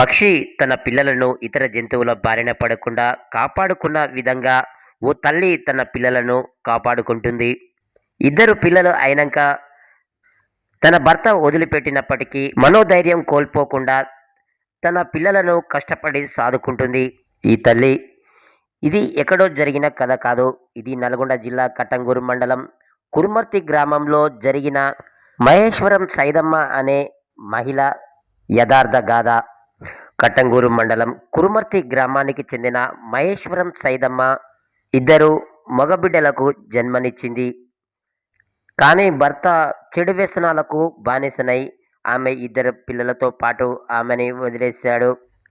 పక్షి తన పిల్లలను ఇతర జంతువుల బారిన పడకుండా కాపాడుకున్న విధంగా ఓ తల్లి తన పిల్లలను కాపాడుకుంటుంది. ఇద్దరు పిల్లలు అయినాక తన భర్త వదిలిపెట్టినప్పటికీ మనోధైర్యం కోల్పోకుండా తన పిల్లలను కష్టపడి సాదుకుంటుంది. ఈ తల్లి ఇది ఎక్కడో జరిగిన కథ కాదు. ఇది నల్గొండ జిల్లా కట్టంగూరు మండలం కురుమర్తి గ్రామంలో జరిగిన మహేశ్వరం సైదమ్మ అనే మహిళ యథార్థ గాథ. కట్టంగూరు మండలం కురుమర్తి గ్రామానికి చెందిన మహేశ్వరం సైదమ్మ ఇద్దరు మగబిడ్డలకు జన్మనిచ్చింది. కానీ భర్త చెడు వ్యసనాలకు బానిసనై ఆమె ఇద్దరు పిల్లలతో పాటు ఆమెని వదిలేశాడు.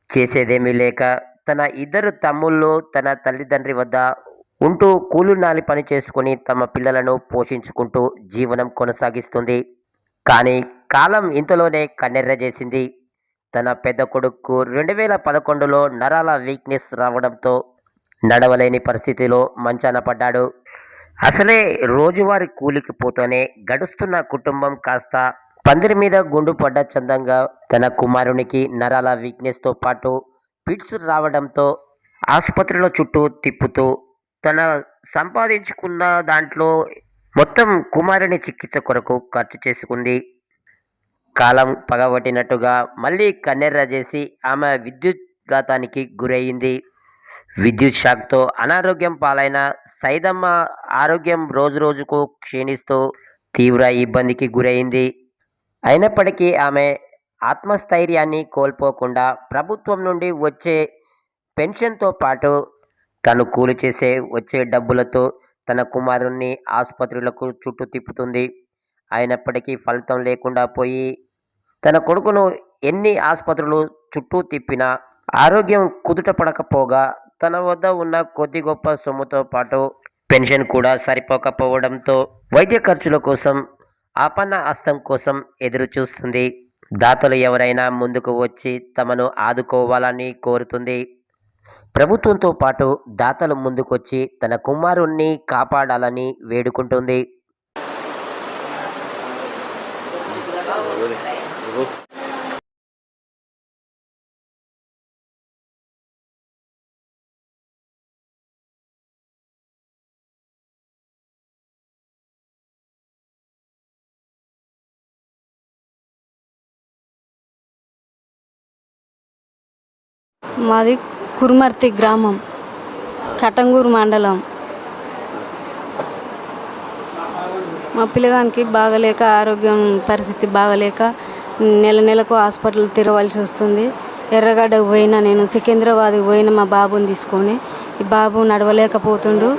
చేసేదేమీ లేక తన ఇద్దరు తమ్ముళ్ళు తన తల్లిదండ్రి వద్ద ఉంటూ కూలినాలి పని చేసుకుని తమ పిల్లలను పోషించుకుంటూ జీవనం కొనసాగిస్తుంది. కానీ కాలం ఇంతలోనే కన్నెర్ర చేసింది తన పెద్ద కొడుకు రెండు వేల పదకొండులో నరాల వీక్నెస్ రావడంతో నడవలేని పరిస్థితిలో మంచాన పడ్డాడు. అసలే రోజువారి కూలికి పోతూనే గడుస్తున్న కుటుంబం కాస్త పందిరి మీద గుండు పడ్డ చందంగా తన కుమారునికి నరాల వీక్నెస్తో పాటు పిట్స్ రావడంతో ఆసుపత్రుల చుట్టూ తిప్పుతూ తన సంపాదించుకున్న దాంట్లో మొత్తం కుమారుని చికిత్స కొరకు ఖర్చు చేసుకుంది. కాలం పగబట్టినట్టుగా మళ్ళీ కన్నెర్ర చేసి ఆమె విద్యుత్ ఘాతానికి గురయ్యింది విద్యుత్ షాక్తో అనారోగ్యం పాలైన సైదమ్మ ఆరోగ్యం రోజురోజుకు క్షీణిస్తూ తీవ్ర ఇబ్బందికి గురైంది. అయినప్పటికీ ఆమె ఆత్మస్థైర్యాన్ని కోల్పోకుండా ప్రభుత్వం నుండి వచ్చే పెన్షన్తో పాటు తను కూలి చేసే వచ్చే డబ్బులతో తన కుమారుణ్ణి ఆసుపత్రులకు చుట్టూ తిప్పుతుంది అయినప్పటికీ ఫలితం లేకుండా పోయి తన కొడుకును ఎన్ని ఆసుపత్రులు చుట్టూ తిప్పినా ఆరోగ్యం కుదుట పడకపోగా తన వద్ద ఉన్న కొద్ది గొప్ప సొమ్ముతో పాటు పెన్షన్ కూడా సరిపోకపోవడంతో వైద్య ఖర్చుల కోసం ఆపన్న హస్తం కోసం ఎదురు చూస్తుంది దాతలు ఎవరైనా ముందుకు వచ్చి తమను ఆదుకోవాలని కోరుతుంది. ప్రభుత్వంతో పాటు దాతలు ముందుకొచ్చి తన కుమారుణ్ణి కాపాడాలని వేడుకుంటుంది. మాది కురుమర్తి గ్రామం కటంగూరు మండలం. మా పిల్లగానికి బాగలేక ఆరోగ్యం పరిస్థితి బాగలేక నెల నెలకు హాస్పిటల్ తిరగవలసి వస్తుంది. ఎర్రగడ్డకు పోయినా నేను సికింద్రాబాద్కి పోయిన మా బాబుని తీసుకొని. ఈ బాబు నడవలేకపోతుండు.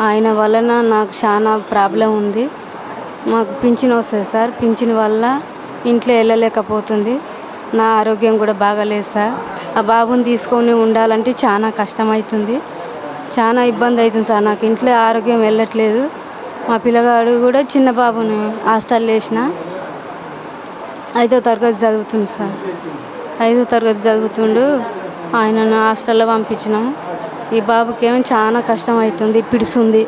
ఆయన వలన నాకు చాలా ప్రాబ్లం ఉంది. మాకు పింఛన్ వస్తుంది సార్. పింఛన్ వల్ల ఇంట్లో వెళ్ళలేకపోతుంది. నా ఆరోగ్యం కూడా బాగాలేదు సార్. ఆ బాబుని తీసుకొని ఉండాలంటే చాలా కష్టమవుతుంది చాలా ఇబ్బంది అవుతుంది సార్. నాకు ఇంట్లో ఆరోగ్యం వెళ్ళట్లేదు. మా పిల్లగాడు కూడా చిన్న బాబుని హాస్టల్ వేసిన ఐదో తరగతి చదువుతుంది సార్. ఐదో తరగతి చదువుతుండు. ఆయనను హాస్టల్లో పంపించినాము ఈ బాబుకి ఏమో చాలా కష్టం అవుతుంది పిడుస్తుంది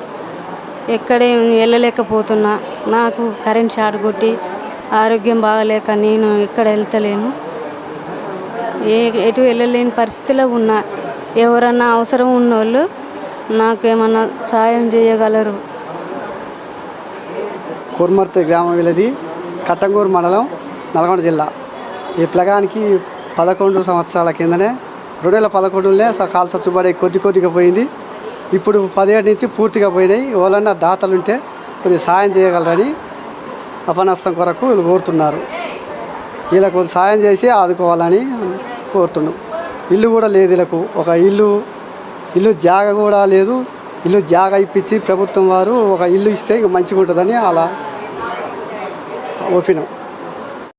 ఎక్కడే వెళ్ళలేకపోతున్నా. నాకు కరెంట్ షాట్ కొట్టి ఆరోగ్యం బాగలేక నేను ఎక్కడ వెళ్తలేను. ఏ ఎటు వెళ్ళలేని పరిస్థితిలో ఉన్నా. ఎవరన్నా అవసరం ఉన్నోళ్ళు నాకు ఏమన్నా సాయం చేయగలరు. కుర్మర్తి గ్రామం వీళ్ళది కట్టంగూరు మండలం. నల్గొండ జిల్లా. ఈ ప్లగానికి పదకొండు సంవత్సరాల కిందనే రెండు వేల పదకొండులోనే కాలు చచ్చుబడి కొద్ది కొద్దిగా పోయింది. ఇప్పుడు పదిహేడు నుంచి పూర్తిగా పోయినాయి. ఎవరన్నా దాతలుంటే కొద్దిగా సాయం చేయగలరని అపనస్తం కొరకు వీళ్ళు కోరుతున్నారు. వీళ్ళకు కొద్ది సాయం చేసి ఆదుకోవాలని కోరుతున్నాం. ఇల్లు కూడా లేదు వీళ్ళకు. ఒక ఇల్లు ఇల్లు జాగ కూడా లేదు. ఇల్లు జాగ ఇప్పించి ప్రభుత్వం వారు ఒక ఇల్లు ఇస్తే ఇంక మంచిగా ఉంటుందని అలా ఒప్పినాం.